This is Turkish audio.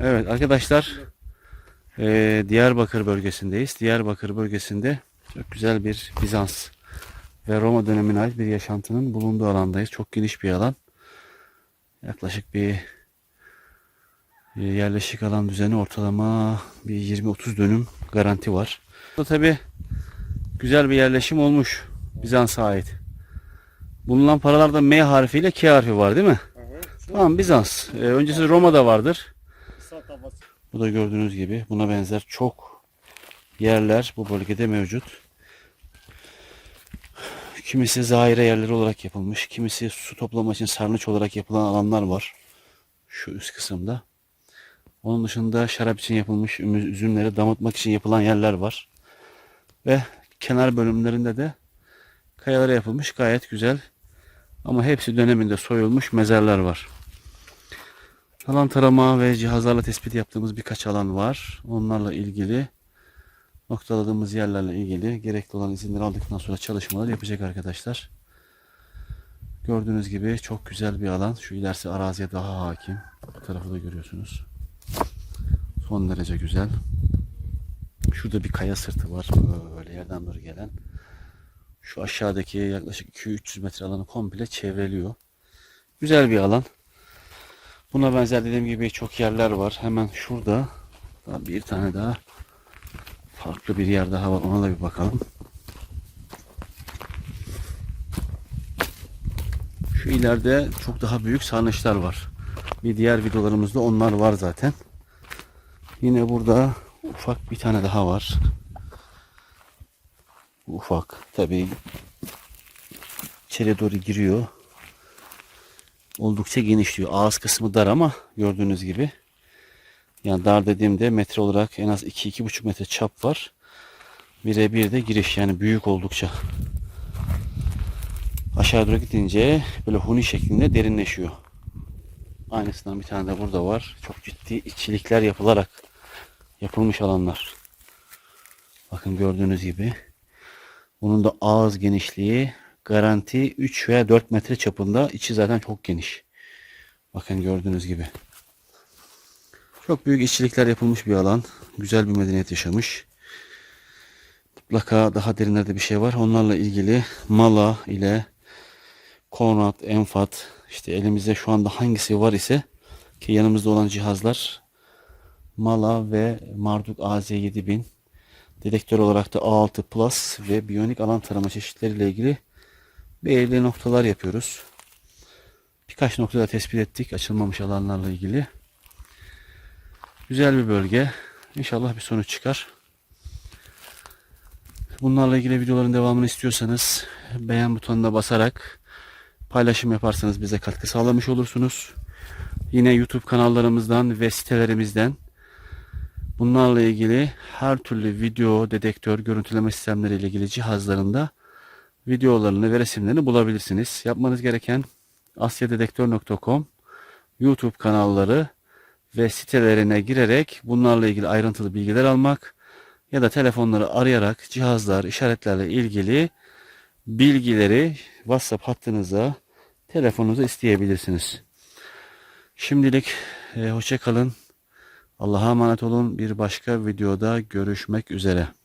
Evet arkadaşlar eee, Diyarbakır bölgesindeyiz. Diyarbakır bölgesinde çok güzel bir Bizans ve Roma dönemine ait bir yaşantının bulunduğu alandayız. Çok geniş bir alan. Yaklaşık bir e, yerleşik alan düzeni ortalama bir 20-30 dönüm garanti var. Bu tabi güzel bir yerleşim olmuş Bizans'a ait. Bulunan paralarda M harfiyle K harfi var değil mi? Evet. Tamam Bizans. Ee, öncesi Roma'da vardır. Bu da gördüğünüz gibi buna benzer çok yerler bu bölgede mevcut. Kimisi zahire yerleri olarak yapılmış. Kimisi su toplama için sarnıç olarak yapılan alanlar var. Şu üst kısımda. Onun dışında şarap için yapılmış üzümleri damıtmak için yapılan yerler var. Ve kenar bölümlerinde de kayalara yapılmış gayet güzel ama hepsi döneminde soyulmuş mezarlar var. Alan tarama ve cihazlarla tespit yaptığımız birkaç alan var. Onlarla ilgili noktaladığımız yerlerle ilgili gerekli olan izinleri aldıktan sonra çalışmalar yapacak arkadaşlar. Gördüğünüz gibi çok güzel bir alan. Şu ilerisi araziye daha hakim. Bu tarafı da görüyorsunuz. Son derece güzel. Şurada bir kaya sırtı var. Böyle yerden doğru gelen. Şu aşağıdaki yaklaşık 200-300 metre alanı komple çevreliyor. Güzel bir alan. Buna benzer dediğim gibi çok yerler var. Hemen şurada bir tane daha farklı bir yer daha var. Ona da bir bakalım. Şu ileride çok daha büyük sarnıçlar var. Bir diğer videolarımızda onlar var zaten. Yine burada ufak bir tane daha var. Ufak tabii içeri doğru giriyor oldukça genişliyor. Ağız kısmı dar ama gördüğünüz gibi. Yani dar dediğimde metre olarak en az 2-2,5 metre çap var. Bire bir de giriş yani büyük oldukça. Aşağı doğru gidince böyle huni şeklinde derinleşiyor. Aynısından bir tane de burada var. Çok ciddi içilikler yapılarak yapılmış alanlar. Bakın gördüğünüz gibi. Bunun da ağız genişliği garanti 3 veya 4 metre çapında. İçi zaten çok geniş. Bakın gördüğünüz gibi. Çok büyük işçilikler yapılmış bir alan. Güzel bir medeniyet yaşamış. Mutlaka daha derinlerde bir şey var. Onlarla ilgili Mala ile Konrad, Enfat işte elimizde şu anda hangisi var ise ki yanımızda olan cihazlar Mala ve Marduk AZ7000 dedektör olarak da A6 Plus ve biyonik alan tarama çeşitleriyle ilgili belirli noktalar yapıyoruz. Birkaç noktada tespit ettik açılmamış alanlarla ilgili. Güzel bir bölge. İnşallah bir sonuç çıkar. Bunlarla ilgili videoların devamını istiyorsanız beğen butonuna basarak paylaşım yaparsanız bize katkı sağlamış olursunuz. Yine YouTube kanallarımızdan ve sitelerimizden bunlarla ilgili her türlü video, dedektör, görüntüleme sistemleri ile ilgili cihazlarında videolarını ve resimlerini bulabilirsiniz. Yapmanız gereken asyadedektör.com YouTube kanalları ve sitelerine girerek bunlarla ilgili ayrıntılı bilgiler almak ya da telefonları arayarak cihazlar, işaretlerle ilgili bilgileri WhatsApp hattınıza, telefonunuza isteyebilirsiniz. Şimdilik e, hoşça kalın. Allah'a emanet olun. Bir başka videoda görüşmek üzere.